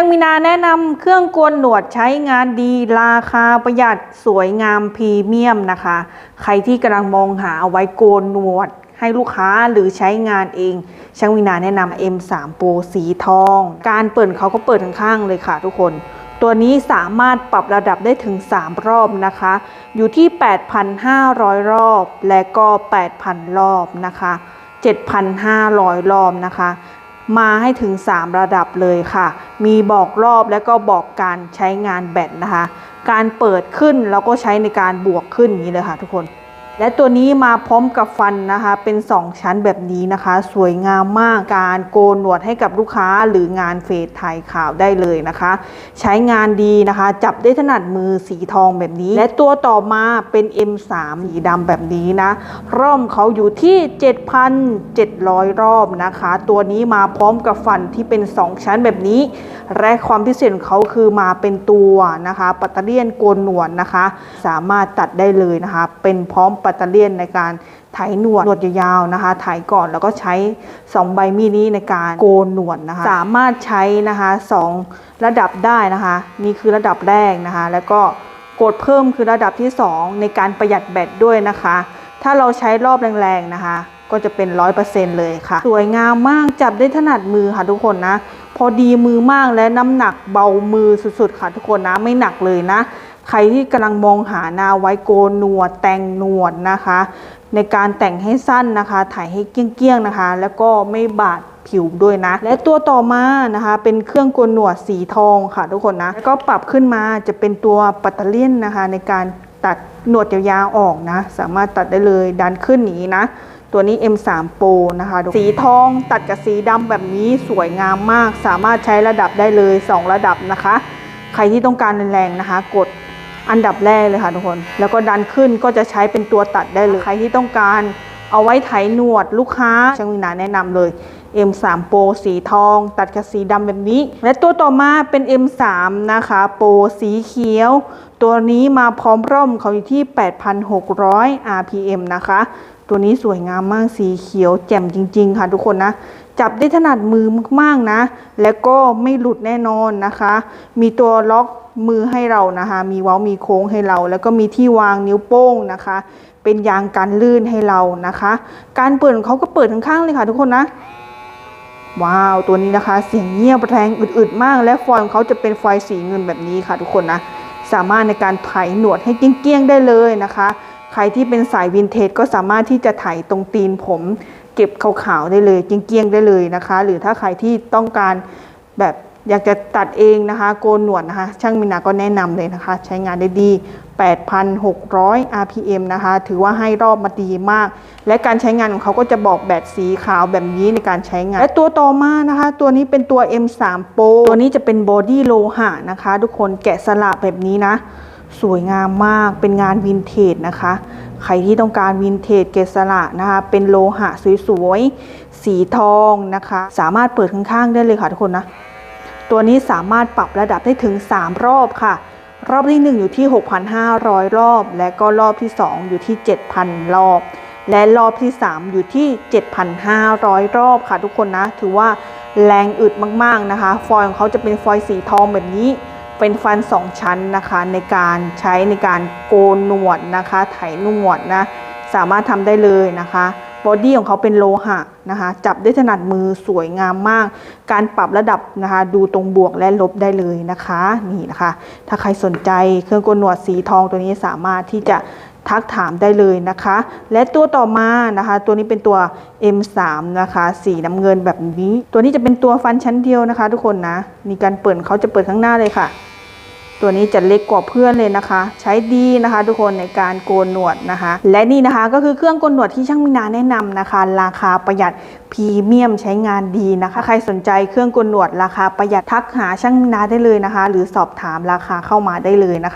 ช่างมีนาแนะนำเครื่องโกนหนวดใช้งานดีราคาประหยัดสวยงามพรีเมียมนะคะ ใครที่กำลังมองหาเอาไว้โกนหนวดให้ลูกค้าหรือใช้งานเอง ช่างวินาแนะนำ M3 Pro สีทอง การเปิดเขาก็เปิดข้างๆเลยค่ะทุกคน ตัวนี้สามารถปรับระดับได้ถึง 3 รอบนะคะ อยู่ที่ 8,500 รอบ และก็ 8,000 รอบนะคะ 7,500 รอบนะคะ มาให้ถึง 3 ระดับเลยค่ะ มีบอกรอบและก็บอกการใช้งานแบตนะคะ การเปิดขึ้นแล้วก็ใช้ในการบวกขึ้นอย่างนี้เลยค่ะทุกคน และตัวนี้มาพร้อมกับฟันนะคะ เป็น 2 ชั้นแบบนี้นะคะ สวยงามมากการโกนหนวดให้กับลูกค้าหรืองานเฟซไทยขาวได้เลยนะคะ ใช้งานดีนะคะ จับได้ถนัดมือสีทองแบบนี้ และตัวต่อมาเป็น M3 สีดำแบบนี้นะ ร่อมเขาอยู่ที่ 7,700 รอบนะคะ ตัวนี้มาพร้อมกับฟันที่เป็น 2 ชั้นแบบนี้ และความพิเศษของเขาคือมาเป็นตัวนะคะปัตเตอร์เลียนโกนหนวดนะคะ สามารถตัดได้เลยนะคะ เป็นพร้อมปัตเตอร์เลียนในการไถหนวดหนวดยาวๆนะคะไถก่อนแล้วก็ใช้ 2 ใบมีดนี้ในการโกนหนวดนะคะ สามารถใช้นะคะสองระดับได้นะคะ นี่คือระดับแรกนะคะ แล้วก็กดเพิ่มคือระดับที่ 2 ในการประหยัดแบตด้วยนะคะ ถ้าเราใช้รอบแรงๆนะคะก็จะเป็น 100%เลยค่ะ สวยงามมากจับได้ถนัดมือค่ะทุกคนนะ พอดีมือมากและน้ำหนักเบามือสุดๆ ค่ะทุกคนนะ ไม่หนักเลยนะ ใครที่กำลังมองหาหนาไว้โกนหนวดแต่งหนวดนะคะ ในการแต่งให้สั้นนะคะ ถ่ายให้เกี้ยงๆนะคะ แล้วก็ไม่บาดผิวด้วยนะ และตัวต่อมานะคะ เป็นเครื่องโกนหนวดสีทองค่ะทุกคนนะก็ปรับขึ้นมาจะเป็นตัวปัตเตอร์เลียนนะคะ ในการตัดหนวดยาวๆออกนะ สามารถตัดได้เลยดันขึ้นนี้นะ ตัวนี้ M3 Pro นะคะ สีทองตัดกับสีดำแบบนี้สวยงามมาก สามารถใช้ระดับได้เลย 2 ระดับนะคะ ใครที่ต้องการแรงๆนะคะ กด อันดับแรกเลยค่ะทุกคน แล้วก็ดันขึ้นก็จะใช้เป็นตัวตัดได้เลยใครที่ต้องการเอาไว้ไถหนวดลูกค้าช่างวินาแนะนำเลย M3 Pro สีทอง ตัดกับสีดำแบบนี้ และตัวต่อมาเป็น M3 นะคะ Pro สีเขียว ตัวนี้มาพร้อมร่มเขาอยู่ที่ 8,600 RPM นะคะ ตัวนี้สวยงามมากสีเขียวแจ่มจริง ๆ ค่ะทุกคนนะ จับได้ถนัดมือมากๆนะ และก็ไม่หลุดแน่นอนนะคะ มีตัวล็อกมือให้เรานะคะ มีเว้ามีโค้งให้เรา แล้วก็มีที่วางนิ้วโป้งนะคะ เป็นยางกันลื่นให้เรานะคะ การเปิดของเขาก็เปิดข้างๆเลยค่ะ ทุกคนนะว้าว ตัวนี้นะคะ เสียงเงียบแรงอึดๆมาก และฟอยล์ของเขาจะเป็นฟอยล์สีเงินแบบนี้ค่ะ ทุกคนนะ สามารถในการไถหนวดให้เกี้ยงๆได้เลยนะคะ ใครที่เป็นสายวินเทจก็สามารถที่จะไถตรงตีนผมเก็บขาวๆได้เลยเกี้ยงๆได้เลยนะคะ หรือถ้าใครที่ต้องการแบบอยากจะตัดเองนะคะ โกนหนวดนะคะ ช่างมินาก็แนะนำเลยนะคะ ใช้งานได้ดี 8,600 RPM นะคะ ถือว่าให้รอบมาดีมาก และการใช้งานของเขาก็จะบอกแบตสีขาวแบบนี้ในการใช้งาน และตัวต่อมานะคะ ตัวนี้เป็นตัว M3 Pro ตัวนี้จะเป็นบอดี้โลหะนะคะ ทุกคนแกะสลักแบบนี้นะ สวยงามมากเป็นงานวินเทจนะคะ ใครที่ต้องการวินเทจเกสละนะคะ เป็นโลหะสวยๆ สีทองนะคะ สามารถเปิดข้างๆได้เลยค่ะทุกคนนะ ตัวนี้สามารถปรับระดับได้ถึง 3 รอบค่ะ รอบที่ 1 อยู่ที่ 6,500 รอบ และก็รอบที่ 2 อยู่ที่ 7,000 รอบ และรอบที่ 3 อยู่ที่ 7,500 รอบค่ะทุกคนนะ ถือว่าแรงอึดมากๆนะคะ ฟอยล์ของเขาจะเป็นฟอยล์สีทองแบบนี้ เป็นฟัน2ชั้นนะคะในการใช้ในการโกนหนวดนะคะ ไถหนวดนะสามารถทำได้เลยนะคะบอดี้ของเขาเป็นโลหะนะคะ จับได้ถนัดมือสวยงามมาก การปรับระดับนะคะ ดูตรงบวกและลบได้เลยนะคะ นี่นะคะ ถ้าใครสนใจเครื่องโกนหนวดสีทองตัวนี้สามารถที่จะทักถามได้เลยนะคะ และตัวต่อมานะคะ ตัวนี้เป็นตัว M3 นะคะ สีน้ำเงินแบบนี้ ตัวนี้จะเป็นตัวฟันชั้นเดียวนะคะ ทุกคนนะ มีการเปิดเขาจะเปิดข้างหน้าเลยค่ะ ตัวนี้จะเล็กกว่าเพื่อนเลยนะคะ ใช้ดีนะคะทุกคนในการโกนหนวดนะคะ และนี่นะคะก็คือเครื่องโกนหนวดที่ช่างมินาแนะนำนะคะ ราคาประหยัดพรีเมียมใช้งานดีนะคะ ใครสนใจเครื่องโกนหนวดราคาประหยัดทักหาช่างมินาได้เลยนะคะ หรือสอบถามราคาเข้ามาได้เลยนะคะ